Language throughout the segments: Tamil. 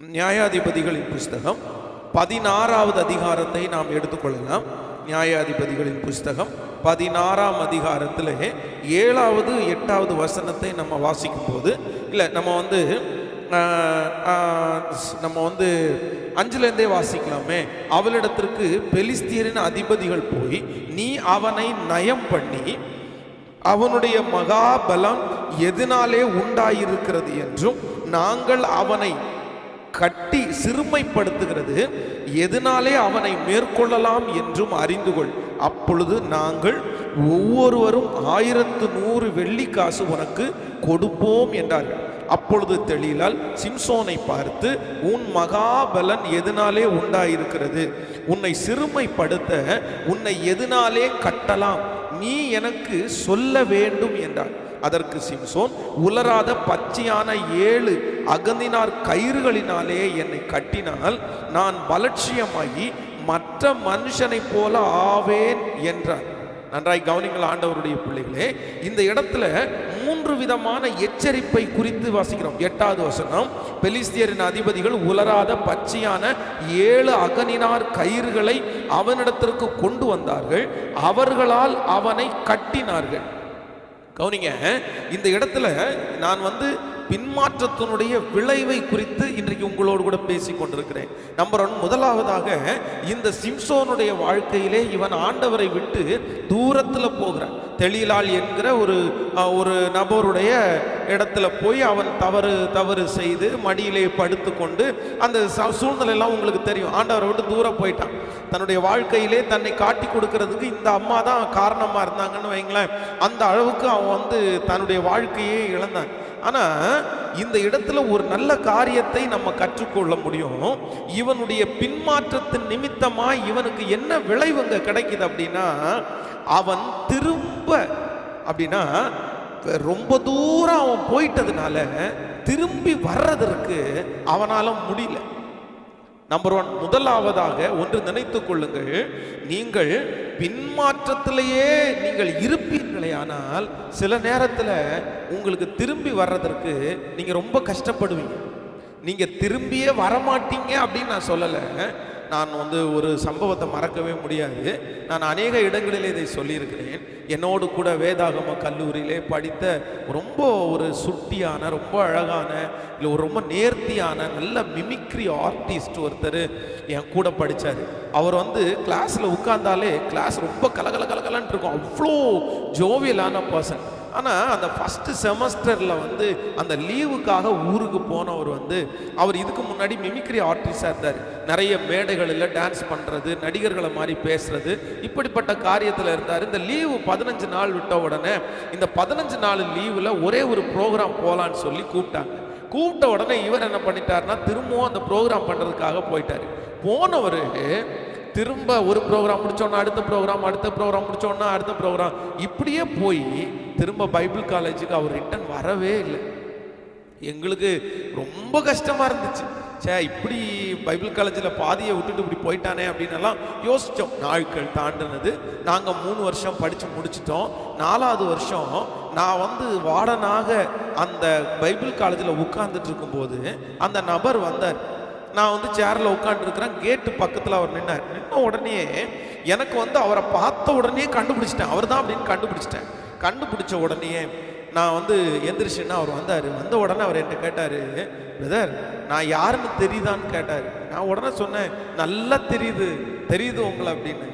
நியாயாதிபதிகளின் புஸ்தகம். பதினாறாவது அதிகாரத்தை நாம் எடுத்துக்கொள்ளலாம். நியாயாதிபதிகளின் புஸ்தகம் பதினாறாம் அதிகாரத்தில் ஏழாவது எட்டாவது வசனத்தை நம்ம வாசிக்கும் போது இல்லை நம்ம வந்து நம்ம வந்து அஞ்சுலேருந்தே வாசிக்கலாமே. அவளிடத்திற்கு பெலிஸ்தீரின் அதிபதிகள் போய் நீ அவனை நயம் பண்ணி அவனுடைய மகாபலம் எதனாலே உண்டாயிருக்கிறது என்றும் நாங்கள் அவனை கட்டி சிறுமைப்படுத்துகிறது. எதனாலே அவனை மேற்கொள்ளலாம் என்றும் அறிந்து கொள். அப்பொழுது நாங்கள் ஒவ்வொருவரும் ஆயிரத்து நூறு வெள்ளி காசு உனக்கு கொடுப்போம் என்றார்கள். அப்பொழுது தெளிலால் சிம்சோனை பார்த்து உன் மகாபலன் எதனாலே உண்டாயிருக்கிறது? உன்னை சிறுமைப்படுத்த உன்னை எதனாலே கட்டலாம்? நீ எனக்கு சொல்ல வேண்டும் என்றார். அதற்கு சிம்சோன் உலராத பச்சையான ஏழு அகந்தினார் கயிறுகளினாலே என்னை கட்டினால் நான் பலட்சியமாகி மற்ற மனுஷனைப் போல ஆவேன் என்றார். நன்றாய் கவனிங்கள் ஆண்டவருடைய பிள்ளைகளே இந்த இடத்துல மூன்று விதமான எச்சரிப்பை குறித்து வாசிக்கிறோம். எட்டாவது வசனம் பெலிஸ்தியரின் அதிபதிகள் உலராத பச்சையான ஏழு அகனினார் கயிறுகளை அவனிடத்திற்கு கொண்டு வந்தார்கள். அவர்களால் அவனை கட்டினார்கள். கவனிங்க இந்த இடத்துல நான் வந்து பின்மாற்றத்தினுடைய விளைவை குறித்து இன்றைக்கு உங்களோடு கூட பேசி கொண்டிருக்கிறேன். நம்பர் ஒன் முதலாவதாக இந்த சிம்சோனுடைய வாழ்க்கையிலே இவன் ஆண்டவரை விட்டு தூரத்தில் போகிறான். தெளிலாள் என்கிற ஒரு ஒரு நபருடைய இடத்துல போய் அவன் தவறு தவறு செய்து மடியிலே படுத்து கொண்டு அந்த ச- சூழ்நிலையெல்லாம் உங்களுக்கு தெரியும். ஆண்டவரை விட்டு தூரம் போயிட்டான். தன்னுடைய வாழ்க்கையிலே தன்னை காட்டி கொடுக்கறதுக்கு இந்த அம்மா தான் காரணமாக இருந்தாங்கன்னு வைங்களேன். அந்த அளவுக்கு அவன் வந்து தன்னுடைய வாழ்க்கையே இழந்தான். ஆனால் இந்த இடத்துல ஒரு நல்ல காரியத்தை நம்ம கற்றுக்கொள்ள முடியும். இவனுடைய பின்மாற்றத்தின் நிமித்தமாக இவனுக்கு என்ன விளைவுங்க கிடைக்குது அப்படின்னா அவன் திரும்ப அப்படின்னா ரொம்ப தூரம் அவன் போயிட்டதுனால திரும்பி வர்றதற்கு அவனால முடியல. நம்பர் ஒன் முதலாவதாக ஒன்று நினைத்து கொள்ளுங்கள். நீங்கள் பின்மாற்றத்திலேயே நீங்கள் இருப்பீர்களே ஆனால் சில நேரத்தில் உங்களுக்கு திரும்பி வர்றதற்கு நீங்கள் ரொம்ப கஷ்டப்படுவீங்க. நீங்கள் திரும்பியே வரமாட்டீங்க அப்படின்னு நான் சொல்லலை. நான் வந்து ஒரு சம்பவத்தை மறக்கவே முடியாது. நான் அநேக இடங்களிலே இதை சொல்லியிருக்கிறேன். என்னோடு கூட வேதாகம கல்லூரியிலே படித்த ரொம்ப ஒரு சுட்டியான ரொம்ப அழகான இல்லை ஒரு ரொம்ப நேர்த்தியான நல்ல மிமிக்ரி ஆர்டிஸ்ட் ஒருத்தர் என் கூட படித்தார் அவர் வந்து கிளாஸில் உட்கார்ந்தாலே கிளாஸ் ரொம்ப கலகல கலகலன்ட்டு இருக்கும். அவ்வளோ ஜோவியலான பர்சன் ஆனால் அந்த ஃபஸ்ட்டு செமஸ்டரில் வந்து அந்த லீவுக்காக ஊருக்கு போனவர் வந்து அவர் இதுக்கு முன்னாடி மிமிக்ரி ஆர்டிஸ்டாக இருந்தார். நிறைய மேடைகளில் டான்ஸ் பண்ணுறது நடிகர்களை மாதிரி பேசுறது இப்படிப்பட்ட காரியத்தில் இருந்தார். இந்த லீவு பதினஞ்சு நாள் விட்ட உடனே இந்த பதினஞ்சு நாள் லீவில் ஒரே ஒரு ப்ரோக்ராம் போகலான்னு சொல்லி கூப்பிட்டாங்க. கூப்பிட்ட உடனே இவர் என்ன பண்ணிட்டாருன்னா திரும்பவும் அந்த ப்ரோக்ராம் பண்ணுறதுக்காக போயிட்டார். போனவர் திரும்ப ஒரு ப்ரோக்ராம் முடிச்சோன்னா அடுத்த ப்ரோக்ராம் அடுத்த ப்ரோக்ராம் முடிச்சோன்னா அடுத்த ப்ரோக்ராம் இப்படியே போய் திரும்ப பைபிள் காலேஜுக்கு அவர் ரிட்டன் வரவே இல்லை. எங்களுக்கு ரொம்ப கஷ்டமாக இருந்துச்சு. சே இப்படி பைபிள் காலேஜில் பாதியை விட்டுட்டு இப்படி போயிட்டானே அப்படின்னு எல்லாம் யோசித்தோம் நாட்கள் தாண்டினது. நாங்கள் மூணு வருஷம் படித்து முடிச்சிட்டோம். நாலாவது வருஷம் நான் வந்து வார்டனாக அந்த பைபிள் காலேஜில் உட்கார்ந்துட்டு இருக்கும்போது அந்த நபர் வந்தார். நான் வந்து சேரில் உட்காந்துருக்கிறேன் கேட்டு பக்கத்தில் அவர் நின்னார். நின்ன உடனே எனக்கு வந்து அவரை பார்த்த உடனே கண்டுபிடிச்சிட்டேன். அவர் தான் அப்படின்னு கண்டுபிடிச்சிட்டேன். கண்டுபிடிச்ச உடனே நான் வந்து எந்திரிச்சுன்னா அவர் வந்தார். வந்த உடனே அவர் என்கிட்ட கேட்டார் பிரதர் நான் யாருன்னு தெரியுதான்னு கேட்டார். நான் உடனே சொன்னேன் நல்லா தெரியுது தெரியுது உங்களை அப்படின்னு.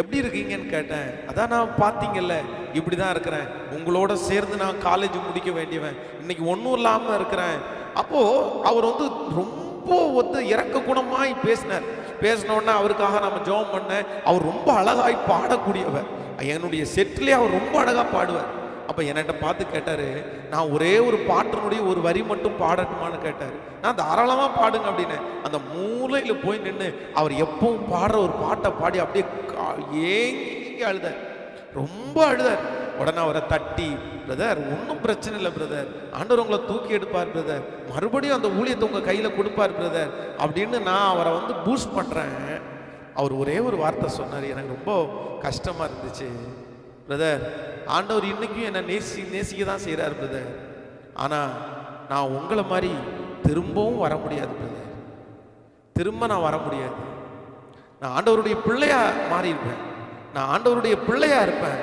எப்படி இருக்கீங்கன்னு கேட்டேன். அதான் நான் பார்த்தீங்கல்ல இப்படி தான் இருக்கிறேன். உங்களோட சேர்ந்து நான் காலேஜ் முடிக்க வேண்டியவன். இன்னைக்கு ஒன்றும் இல்லாமல் இருக்கிறேன். அப்போது அவர் வந்து ரொம்ப வந்து இறக்க குணமாய் பேசினார். பேசின உடனே அவருக்காக நம்ம ஜோம் பண்ணேன் அவர் ரொம்ப அழகாய் பாடக்கூடியவர். என்னுடைய செட்டிலே அவர் ரொம்ப அழகாக பாடுவார். அப்போ என்கிட்ட பார்த்து கேட்டார் நான் ஒரே ஒரு பாட்டினுடைய ஒரு வரி மட்டும் பாடட்டுமான்னு கேட்டார். நான் தாராளமாக பாடுங்க அப்படின்னு. அந்த மூலையில் போய் நின்று அவர் எப்பவும் பாடுற ஒரு பாட்டை பாடி அப்படியே கா- ஏங்கி அழுதார். ரொம்ப அழுதார். உடனே அவரை தட்டி பிரதர் ஒன்றும் பிரச்சனை இல்லை பிரதர் ஆண்டவர் உங்களை தூக்கி எடுப்பார் பிரதர் மறுபடியும் அந்த ஊழியத்தை உங்கள் கையில் கொடுப்பார் பிரதர் அப்படின்னு நான் அவரை வந்து பூஸ்ட் பண்ணுறேன் அவர் ஒரே ஒரு வார்த்தை சொன்னார். எனக்கு ரொம்ப கஷ்டமாக இருந்துச்சு. பிரதர் ஆண்டவர் இன்னைக்கும் என்னை நேசி நேசிக்க தான் செய்கிறார் பிரதர் ஆனால் நான் உங்களை மாதிரி திரும்பவும் வர முடியாது பிரதர் திரும்ப நான் வர முடியாது. நான் ஆண்டவருடைய பிள்ளையாக மாறியிருப்பேன். நான் ஆண்டவருடைய பிள்ளையாக இருப்பேன்.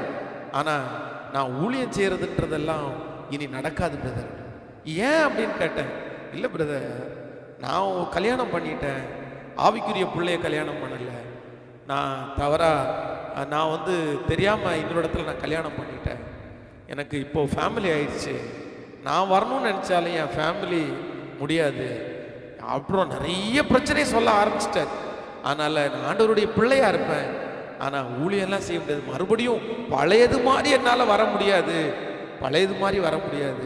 ஆனால் நான் ஊழியம் செய்கிறதுன்றதெல்லாம் இனி நடக்காது பிரதர் ஏன் அப்படின்னு கேட்டேன். இல்லை பிரதர் நான் கல்யாணம் பண்ணிட்டேன். ஆவிக்குரிய பிள்ளைய கல்யாணம் பண்ணல. நான் தவறா நான் வந்து தெரியாமல் இன்னொரு இடத்துல நான் கல்யாணம் பண்ணிட்டேன். எனக்கு இப்போது ஃபேமிலி ஆயிடுச்சு. நான் வரணும்னு நினச்சாலும் என் ஃபேமிலி முடியாது. அப்புறம் நிறைய பிரச்சனையை சொல்ல ஆரம்பிச்சிட்டார். அதனால் நான் ஆண்டவருடைய பிள்ளையாக இருப்பேன். ஆனால் ஊழியெல்லாம் செய்ய முடியாது. மறுபடியும் பழையது மாதிரி என்னால் வர முடியாது. பழையது மாதிரி வர முடியாது.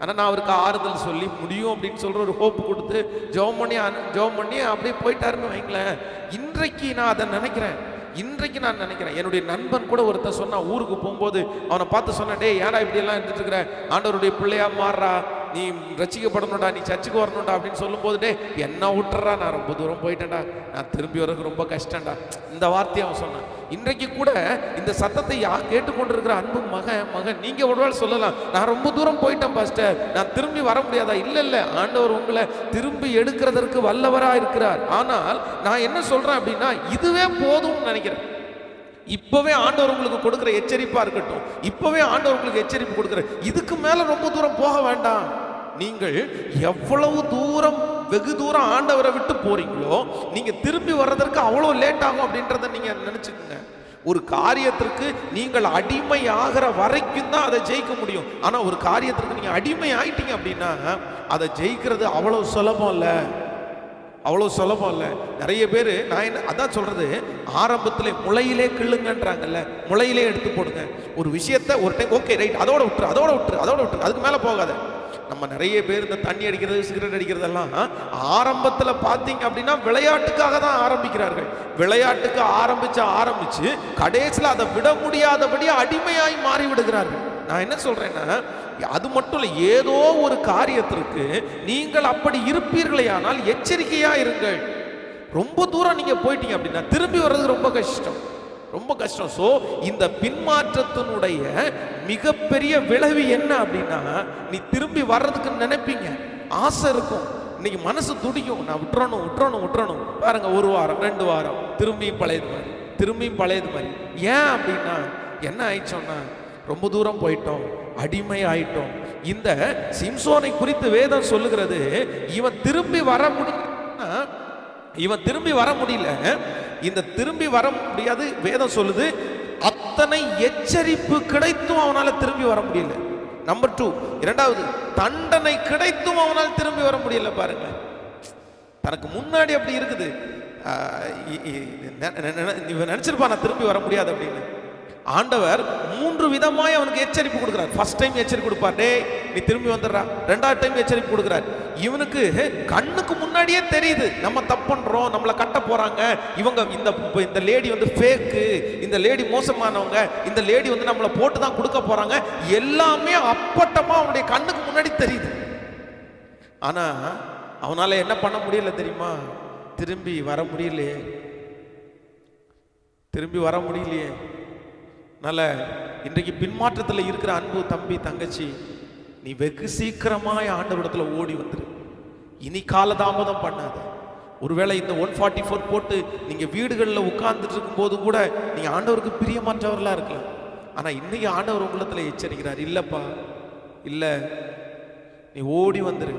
ஆனால் நான் அவருக்கு ஆறுதல் சொல்லி முடியும் அப்படின்னு சொல்கிற ஒரு ஹோப் கொடுத்து ஜெபம் பண்ணி ஜெபம் பண்ணி அப்படியே போயிட்டாருன்னு வைங்களேன். இன்றைக்கு நான் அதை நினைக்கிறேன். இன்றைக்கு நான் நினைக்கிறேன். என்னுடைய நண்பன் கூட ஒருத்தன் சொன்னா ஊருக்கு போகும்போது அவனை பார்த்து சொன்னேன் டேய் ஏடா இப்படியெல்லாம் இருந்துட்டு இருக்கிற? ஆண்டவருடைய பிள்ளையா மாறுறா. நீ ரசிக்கப்படணும்டா நீ சர்ச்சுக்கு வரணும்டா அப்படின்னு சொல்லும்போது டே என்ன விட்டுறா நான் ரொம்ப தூரம் போயிட்டேன்டா. நான் திரும்பி வரதுக்கு ரொம்ப கஷ்டம்டா. இந்த வார்த்தையை அவன் சொன்னான். இன்றைக்கு கூட இந்த சத்தத்தை யா கேட்டுக்கொண்டிருக்கிற அன்பு மகன் மகன் நீங்க நாள் சொல்லலாம். நான் ரொம்ப தூரம் போயிட்டேன் பாஸ்டர். நான் திரும்பி வர முடியாதா? இல்லை இல்லை. ஆண்டவர் உங்களை திரும்பி எடுக்கிறதற்கு வல்லவராக இருக்கிறார் ஆனால் நான் என்ன சொல்றேன் அப்படின்னா இதுவே போதும்னு நினைக்கிறேன். இப்பவே ஆண்டவர் உங்களுக்கு கொடுக்குற எச்சரிப்பா இருக்கட்டும். இப்பவே ஆண்டவர் உங்களுக்கு எச்சரிப்பு கொடுக்குற இதுக்கு மேல ரொம்ப தூரம் போக வேண்டாம். நீங்கள் எவ்வளவு தூரம் வெகு தூரம் ஆண்டவரை விட்டு போறீங்களோ நீங்க திரும்பி வர்றதற்கு அவ்வளவு லேட் ஆகும் அப்படின்றத நீங்க நினைச்சுக்கோங்க. ஒரு காரியத்திற்கு நீங்கள் அடிமை ஆகிற வரைக்கும் தான் அதை ஜெயிக்க முடியும். ஆனா ஒரு காரியத்திற்கு நீங்க அடிமை ஆயிட்டீங்க அப்படின்னா அதை ஜெயிக்கிறது அவ்வளவு சுலபம் இல்லை. அவ்வளோ சுலபம் இல்லை. நிறைய பேர் நான் என்ன அதான் சொல்கிறது ஆரம்பத்தில் முளையிலே கிள்ளுங்கன்றாங்கல்ல முளையிலே எடுத்து போடுங்க. ஒரு விஷயத்த ஒரு டைம் ஓகே ரைட் அதோட விட்டுரு அதோட விட்டுரு அதோட விட்டுரு அதுக்கு மேலே போகாத. நம்ம நிறைய பேர் இந்த தண்ணி அடிக்கிறது சிகரெட் அடிக்கிறதெல்லாம் ஆரம்பத்தில் பார்த்தீங்க அப்படின்னா விளையாட்டுக்காக தான் ஆரம்பிக்கிறார்கள். விளையாட்டுக்கு ஆரம்பிச்சு ஆரம்பித்து கடைசியில் அதை விட முடியாதபடி அடிமையாய் மாறி விடுகிறார்கள் நான் என்ன சொல்கிறேன்னா அது மட்டும் இல்லை ஏதோ ஒரு காரியத்திற்கு நீங்கள் அப்படி இருப்பீர்களேயானால் எச்சரிக்கையா இருங்கள். ரொம்ப தூரம் நீங்க போயிட்டீங்க அப்படின்னா திரும்பி வர்றது ரொம்ப கஷ்டம். ரொம்ப கஷ்டம். ஸோ இந்த பின்மாற்றத்தினுடைய மிகப்பெரிய விளைவு என்ன அப்படின்னா நீ திரும்பி வர்றதுக்கு நினைப்பீங்க. ஆசை இருக்கும். இன்னைக்கு மனசு துடிக்கும். நான் விட்டுறணும் விட்டுறணும் விட்டுறணும். பாருங்க ஒரு வாரம் ரெண்டு வாரம் திரும்பியும் பழையது மாதிரி திரும்பியும் பழையது மாதிரி. ஏன் அப்படின்னா என்ன ஆயிடுச்சோன்னா ரொம்ப தூரம் போயிட்டோம். அடிமை ஆயிட்டோம் இந்த சிம்சோனை குறித்து வேதம் சொல்லுகிறது இவன் திரும்பி வர முடியலன்னா இவன் திரும்பி வர முடியல. இந்த திரும்பி வர முடியாது வேதம் சொல்லுது அத்தனை எச்சரிப்பு கிடைத்தும் அவனால திரும்பி வர முடியல. நம்பர் டூ இரண்டாவது தண்டனை கிடைத்தும் அவனால் திரும்பி வர முடியல பாருங்க தனக்கு முன்னாடி அப்படி இருக்குது. இவன் நினைச்சிருப்பான் நான் திரும்பி வர முடியாது அப்படின்னு. ஆண்டவர் மூன்று விதமாய் அவனுக்கு எச்சரிப்பு கொடுக்கிறார். ஃபர்ஸ்ட் டைம் எச்சரிப்பு கொடுப்பார். டே நீ திரும்பி வந்துடுறா. ரெண்டாவது டைம் எச்சரிப்பு கொடுக்கிறார். இவனுக்கு கண்ணுக்கு முன்னாடியே தெரியுது. நம்ம தப்பு பண்ணுறோம் நம்மளை கட்ட போகிறாங்க இவங்க இந்த இந்த லேடி வந்து ஃபேக்கு இந்த லேடி மோசமானவங்க இந்த லேடி வந்து நம்மளை போட்டு தான் கொடுக்க போகிறாங்க எல்லாமே அப்பட்டமாக அவனுடைய கண்ணுக்கு முன்னாடி தெரியுது. ஆனால் அவனால் என்ன பண்ண முடியல தெரியுமா? திரும்பி வர முடியலையே. திரும்பி வர முடியலையே. அதனால இன்றைக்கு பின்மாற்றத்தில் இருக்கிற அன்பு தம்பி தங்கச்சி நீ வெகு சீக்கிரமாய் ஆண்டவரத்தில் ஓடி வந்துரு. இனி காலதாமதம் பண்ணாத. ஒருவேளை இந்த ஒன் ஃபார்ட்டி ஃபோர் போட்டு நீங்கள் வீடுகளில் உட்கார்ந்துட்டு இருக்கும்போது கூட நீ ஆண்டவருக்கு பிரியமாற்றவர்களாக இருக்கலாம். ஆனால் இன்றைக்கி ஆண்டவர் உள்ளத்தில் எச்சரிக்கிறார் இல்லைப்பா இல்லை. நீ ஓடி வந்துரு.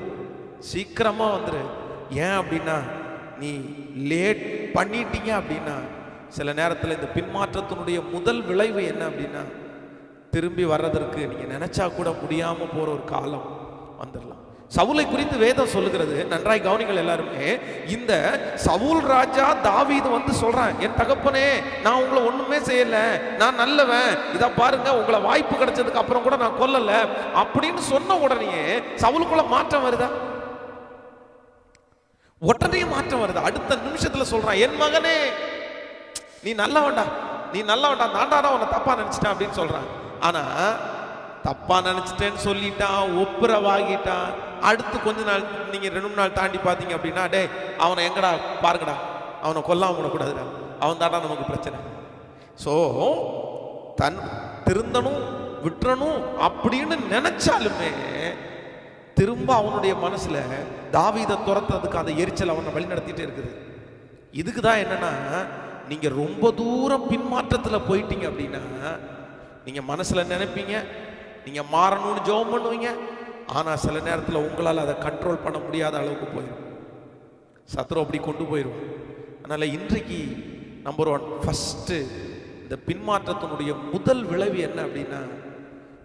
சீக்கிரமாக வந்துரு. ஏன் அப்படின்னா நீ லேட் பண்ணிட்டீங்க அப்படின்னா சில நேரத்தில் இந்த பின்மாற்றத்தினுடைய முதல் விளைவு என்ன அப்படின்னா திரும்பி வர்றதற்கு நீங்கள் நினச்சா கூட முடியாமல் போகிற ஒரு காலம் வந்துடலாம் சவுலை குறித்து வேதம் சொல்லுகிறது. நன்றாய் கவனிங்கள் எல்லாருமே. இந்த சவுல் ராஜா தாவீது வந்து சொல்றான் என் தகப்பனே நான் உங்களை ஒண்ணுமே செய்யல. நான் நல்லவன். இதை பாருங்க உங்களை வாய்ப்பு கிடைச்சதுக்கு அப்புறம் கூட நான் கொல்லல. அப்படின்னு சொன்ன உடனே சவுலுக்குள்ள மாற்றம் வருதா? உடனே மாற்றம் வருது. அடுத்த நிமிஷத்துல சொல்றான் என் மகனே நீ நல்லவன்டா நீ நல்லவன்டா நான்டாடா உன்னை தப்பா நினைச்சிட்டான் அப்படின்னு சொல்றான். ஆனா தப்பா நினைச்சிட்டேன்னு சொல்லிட்டான் ஒப்புரவாகிட்டான். அடுத்து கொஞ்ச நாள் நீங்க ரெண்டு மூணு நாள் தாண்டி பார்த்தீங்க அப்படின்னா டே அவனை எங்கடா பாருங்கடா அவனை கொல்லாம விடக்கூடாதுடா அவன் தாடா நமக்கு பிரச்சனை. ஸோ தன் திருந்தணும் விட்டுறணும் அப்படின்னு நினைச்சாலுமே திரும்ப அவனுடைய மனசுல தாவீதை துரத்துறதுக்கு அந்த எரிச்சல் அவனை வழி நடத்திட்டே இருக்குது. இதுக்கு தான் என்னன்னா நீங்க ரொம்ப தூரம் பின்மாற்றத்துல போயிட்டீங்க அப்படின்னா நீங்க மனசுல நினைப்பீங்க நீங்க மாறணும்னு ஜெபம் பண்ணுவீங்க ஆனா சில நேரத்துல உங்களால் அதை கண்ட்ரோல் பண்ண முடியாத அளவுக்கு போயிடும் சத்ரு அப்படி கொண்டு போயிடும் அதனால இன்றைக்கு நம்பர் ஒன் ஃபஸ்ட்டு இந்த பின்மாற்றத்தினுடைய முதல் விளைவு என்ன அப்படின்னா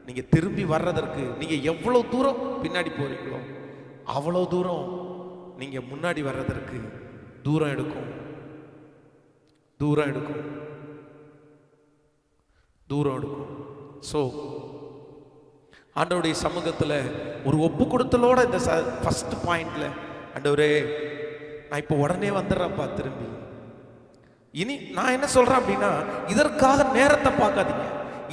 நீங்கள் திரும்பி வர்றதற்கு நீங்கள் எவ்வளோ தூரம் பின்னாடி போகிறீங்களோ அவ்வளோ தூரம் நீங்கள் முன்னாடி வர்றதற்கு தூரம் எடுக்கும். தூரம் எடுக்கும். தூரம் எடுக்கும். ஸோ ஆண்டவருடைய சமூகத்தில் ஒரு ஒப்பு கொடுத்தலோட இந்த ஃபர்ஸ்ட் பாயிண்ட்ல ஆண்டவரே நான் இப்போ உடனே வந்துடுறேன்ப்பா திரும்பி. இனி நான் என்ன சொல்கிறேன் அப்படின்னா இதற்காக நேரத்தை பார்க்காதீங்க.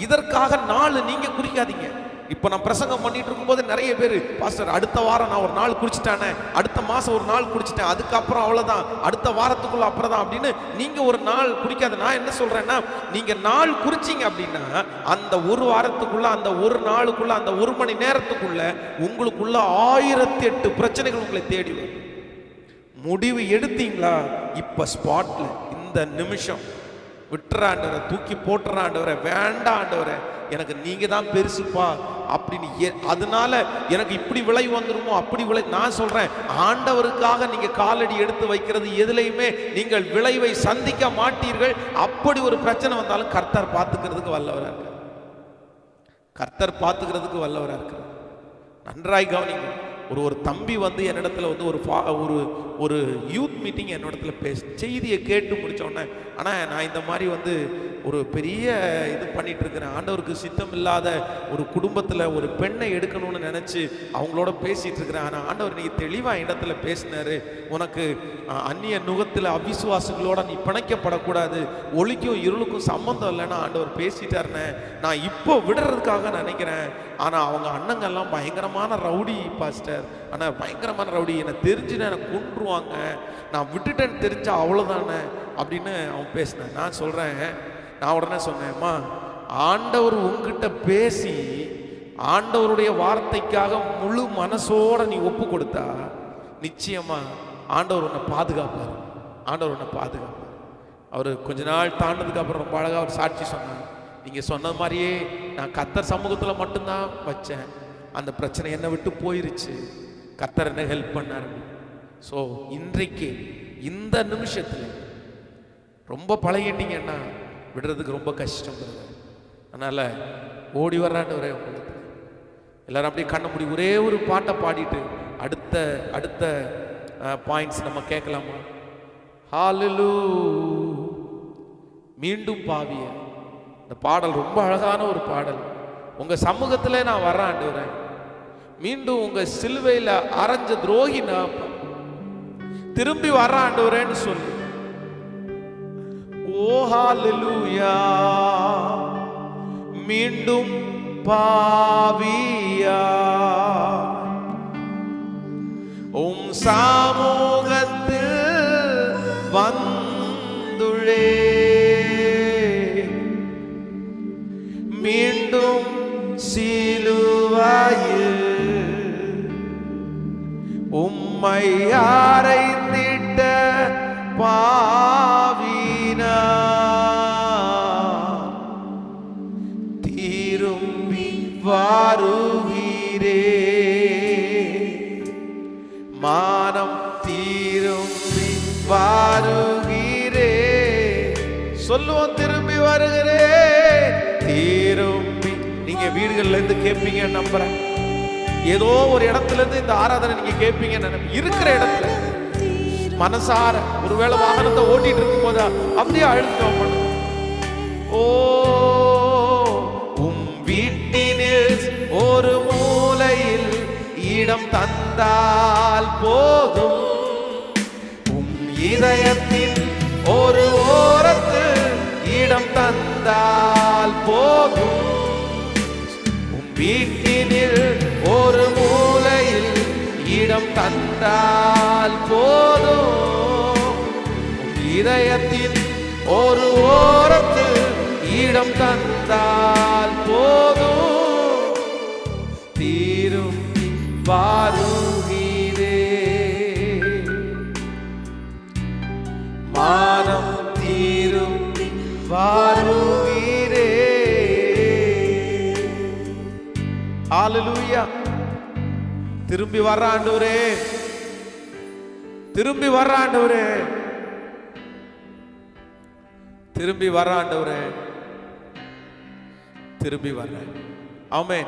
இதற்காக நாள் நீங்கள் குறிக்காதீங்க. இப்போ நான் பிரசங்கம் பண்ணிட்டு இருக்கும்போது நிறைய பேர் பாஸ்டர் அடுத்த வாரம் நான் ஒரு நாள் குடிச்சிட்டானே அடுத்த மாதம் ஒரு நாள் குடிச்சிட்டேன் அதுக்கப்புறம் அவ்வளோதான் அடுத்த வாரத்துக்குள்ள அப்புறம் தான் அப்படின்னு நீங்கள் ஒரு நாள் குடிக்காத நான் என்ன சொல்கிறேன்னா நீங்கள் நாள் குறிச்சிங்க அப்படின்னா அந்த ஒரு வாரத்துக்குள்ள அந்த ஒரு நாளுக்குள்ள அந்த ஒரு மணி நேரத்துக்குள்ள உங்களுக்குள்ள ஆயிரத்தி எட்டு பிரச்சனைகள் உங்களை தேடி வரும். முடிவு எடுத்தீங்களா? இப்போ ஸ்பாட்டில் இந்த நிமிஷம். விட்டுறாண்டவரை தூக்கி போட்டுறாண்டவரை வேண்டாண்டவரை எனக்கு நீங்க தான் பெருசுப்பா அப்படின்னு ஏ- அதனால எனக்கு இப்படி விளைவு வந்துருமோ அப்படி விளை நான் சொல்றேன் ஆண்டவருக்காக நீங்க காலடி எடுத்து வைக்கிறது எதுலையுமே நீங்கள் விளைவை சந்திக்க மாட்டீர்கள். அப்படி ஒரு பிரச்சனை வந்தாலும் கர்த்தர் பார்த்துக்கிறதுக்கு வல்லவரா இருக்கார். கர்த்தர் பார்த்துக்கிறதுக்கு வல்லவரா இருக்கிறார் நன்றாய் கவனிங்க. ஒரு ஒரு தம்பி வந்து என்னிடத்துல வந்து ஒரு ஃபா ஒரு ஒரு யூத் மீட்டிங் என்னிடத்துல பேச செய்தியை கேட்டு முடித்தோடனே ஆனால் நான் இந்த மாதிரி வந்து ஒரு பெரிய இது பண்ணிட்டு இருக்கிறேன் ஆண்டவருக்கு சித்தம் இல்லாத ஒரு குடும்பத்தில் ஒரு பெண்ணை எடுக்கணும்னு நினச்சி அவங்களோட பேசிட்டு இருக்கிறேன் ஆனால் ஆண்டவர் நீ தெளிவாக இடத்துல பேசினாரு. உனக்கு அந்நிய நுகத்தில் அவிசுவாசங்களோட நீ பிணைக்கப்படக்கூடாது. ஒளிக்கும் இருளுக்கும் சம்மந்தம் இல்லைன்னா ஆண்டவர் பேசிட்டாருன்னு நான் இப்போ விடுறதுக்காக நினைக்கிறேன். ஆனால் அவங்க அண்ணங்கெல்லாம் பயங்கரமான ரவுடி பாஸ்டர். ஆனால் பயங்கரமான ரவுடி. என்னை தெரிஞ்சுன்னு என்னை கொன்றுவாங்க. நான் விட்டுட்டேன்னு தெரிஞ்சா அவ்வளோதானே அப்படின்னு அவன் பேசினேன். நான் சொல்கிறேன் நான் உடனே சொன்னேம்மா ஆண்டவர் உங்ககிட்ட பேசி ஆண்டவருடைய வார்த்தைக்காக முழு மனசோட நீ ஒப்பு கொடுத்தா நிச்சயமா ஆண்டவர் உன்னை பாதுகாப்பார். ஆண்டவர் உன்னை பாதுகாப்பார். அவர் கொஞ்ச நாள் தாண்டதுக்கு அப்புறம் ரொம்ப அழகாக அவர் சாட்சி சொன்னார். நீங்கள் சொன்ன மாதிரியே நான் கத்தர் சமூகத்தில் மட்டும்தான் வச்சேன். அந்த பிரச்சனை என்னை விட்டு போயிருச்சு. கத்தர் என்ன ஹெல்ப் பண்ணார். ஸோ இன்றைக்கு இந்த நிமிஷத்தில் ரொம்ப பழகிட்டீங்கன்னா விடுறதுக்கு ரொம்ப கஷ்டம் அதனால் ஓடி வர்றாண்டவரே ஒரே எல்லாரும் அப்படியே கண்ண முடி ஒரே ஒரு பாட்டை பாடிட்டு அடுத்த அடுத்த பாயிண்ட்ஸ் நம்ம கேட்கலாமா? ஹalleluya மீண்டும் பாவிய. இந்த பாடல் ரொம்ப அழகான ஒரு பாடல். உங்கள் சமூகத்தில் நான் வர்றேன் மீண்டும் உங்கள் சிலுவையில் அரைஞ்ச துரோகி நான் திரும்பி வர்றேன் ஆண்டவரேன்னு சொல்லு. ஓ மீண்டும் பாவியா. உம் சமூகத்தில் வந்துழே மீண்டும் சீலுவாயில் உம்மை யாரை திட்ட பா மானம் தீரும் வாருகிறே. சொல்லுவோம் திரும்பி வருகிறே. திரும்பி நீங்க வீடுகள்ல இருந்து கேட்பீங்க நம்புறேன். ஏதோ ஒரு இடத்துல இருந்து இந்த ஆராதனை நீங்க கேட்பீங்க நினைப்பேன். இருக்கிற இடத்துல. மனசார. ஒருவேளை வாகனத்தை ஓட்டிட்டு இருக்கும் போதா அப்படியே அழுத்தம் ஓ உம் வீட்டினில் ஒரு மூலையில் இடம் தந்தா தந்தால் போதும். உம் இதயத்தின் ஒரு ஓரத்தில் இடம் தந்தால் போதும். உம் வீட்டினில் ஒரு மூலையில் இடம் தந்தால் போதும். உம் இதயத்தின் ஒரு ஓரத்தில் இடம் தந்தால் போதும். தீரும் பாரு திரும்பி வர்ற ஆண்டவரே. திரும்பி வர்ற ஆண்டவரே. திரும்பி வர்ற ஆண்டவரே. திரும்பி வர்ற ஆமென்.